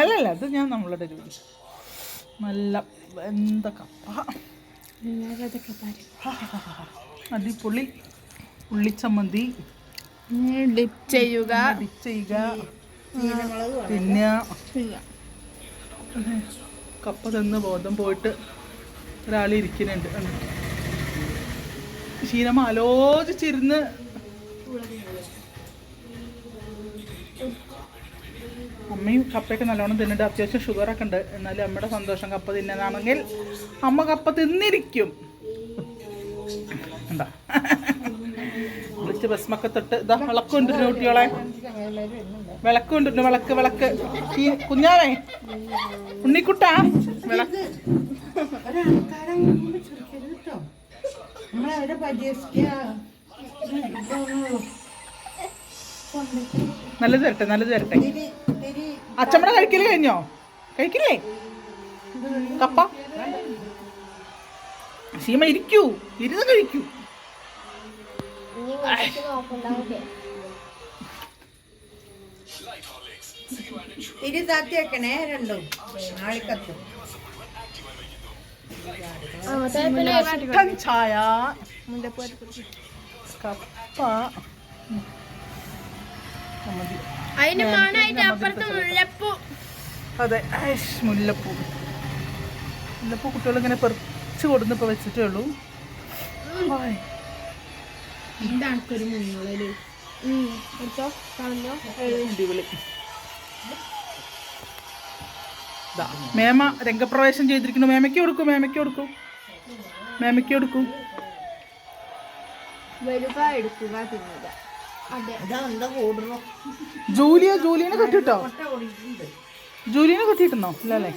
അല്ലല്ല അത് ഞാൻ നമ്മളുടെ ഒരു നല്ല എന്താ കപ്പ. അടിപൊളി ഉള്ളിച്ചമ്മന്തി. ഡിപ്പ് ചെയ്യുക. ഡിപ്പ് ചെയ്യുക. പിന്നെ കപ്പ തന്ന് ബോധം പോയിട്ട് ഒരാൾ ഇരിക്കുന്നുണ്ട്. കണ്ടോ? ക്ഷീണമ ആലോചിച്ചിരുന്ന്. അമ്മയും കപ്പയൊക്കെ നല്ലോണം തിന്നിട്ട് അത്യാവശ്യം ഷുഗറൊക്കെ ഉണ്ട്. എന്നാലും അമ്മയുടെ സന്തോഷം കപ്പ തിന്നാനാണെങ്കിൽ അമ്മ കപ്പ തിന്നിരിക്കും. എന്താ? വിളിച്ച് ഭസ്മൊക്കെ തൊട്ട് ഇതാ വിളക്കുണ്ട് കുട്ടികളെ. വിളക്കുണ്ട് വിളക്ക് വിളക്ക്. ഈ കുഞ്ഞാവേ ഉണ്ണിക്കുട്ടാ വിളക്ക്. നല്ലത് തരട്ടെ നല്ലത് തരട്ടെ. തിരി തിരി അച്ചമ്മടെ കഴിക്കൽ കഴിഞ്ഞോ? കഴിക്കില്ലേ? കപ്പ? സീമ ഇരിക്കൂ. ഇരുന്ന് കഴിക്കൂ. തിരി താത്തി വെക്കണേ രണ്ടും. നാളിക്കത്തും. ചായ. കപ്പ. മതി. അതിന് മണായിട്ട് അപ്പുറത്ത് മുല്ലപ്പൂ. അതെ മുല്ലപ്പൂ. മുല്ലപ്പൂ കുട്ടികൾ ഇങ്ങനെ പെറിച്ച് കൊടുന്ന് ഇപ്പൊ വെച്ചിട്ടേ ഉള്ളൂ. മേമ രംഗപ്രവേശം ചെയ്തിരിക്കുന്നു. മേമയ്ക്ക് കൊടുക്കും മേമയ്ക്ക് കൊടുക്കും. മേമയ്ക്ക് കൊടുക്കും. വലുക എടുക്കുക തിന്നുക. ജൂലിയ ജൂലിയനെ കെട്ടിട്ടോ? ജൂലിയനെ കെട്ടിയിട്ടുന്നോ ഇല്ലല്ലേ?